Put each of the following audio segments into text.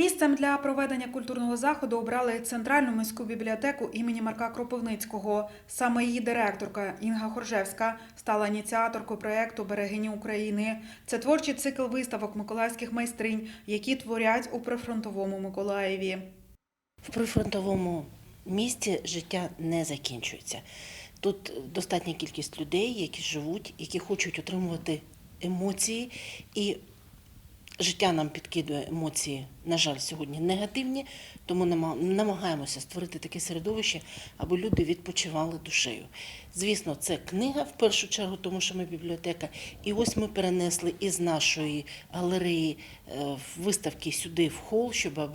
Місцем для проведення культурного заходу обрали центральну міську бібліотеку імені Марка Кропивницького. Саме її директорка Інга Хоржевська стала ініціаторкою проєкту Берегині України. Це творчий цикл виставок миколаївських майстринь, які творять у прифронтовому Миколаєві. В прифронтовому місті життя не закінчується. Тут достатня кількість людей, які живуть, які хочуть отримувати емоції, і життя нам підкидує емоції, на жаль, сьогодні негативні, тому намагаємося створити таке середовище, аби люди відпочивали душею. Звісно, це книга в першу чергу, тому що ми бібліотека. І ось ми перенесли із нашої галереї е, виставки сюди в хол, щоб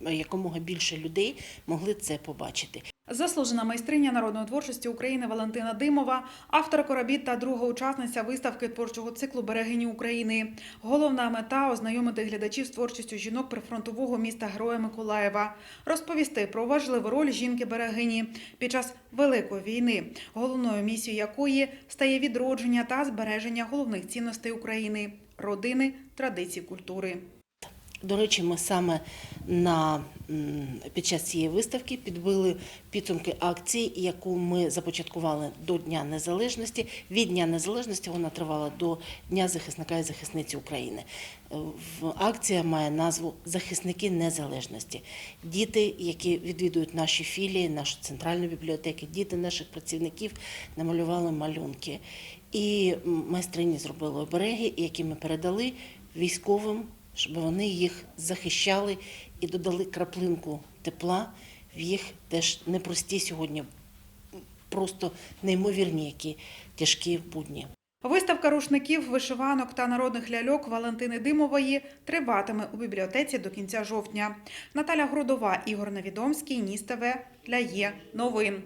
якомога більше людей могли це побачити. Заслужена майстриня народної творчості України Валентина Димова, авторка робіт та друга учасниця виставки творчого циклу Берегині України. Головна мета ознайомити глядачів з творчістю жінок прифронтового міста Героя Миколаєва, розповісти про важливу роль жінки-берегині під час великої війни, головною місією якої стає відродження та збереження головних цінностей України родини, традицій, культури. До речі, ми саме на, під час цієї виставки підбили підсумки акції, яку ми започаткували до Дня Незалежності. Від Дня Незалежності вона тривала до Дня захисника і захисниці України. Акція має назву Захисники незалежності. Діти, які відвідують наші філії, нашу центральну бібліотеку, діти наших працівників намалювали малюнки. І майстрині зробили обереги, які ми передали військовим щоб вони їх захищали і додали краплинку тепла в їх теж непрості сьогодні, просто неймовірні, які тяжкі будні. Виставка рушників, вишиванок та народних ляльок Валентини Димової триватиме у бібліотеці до кінця жовтня. Наталя Грудова, Ігор Невідомський, Ніс ТВ для Є новин.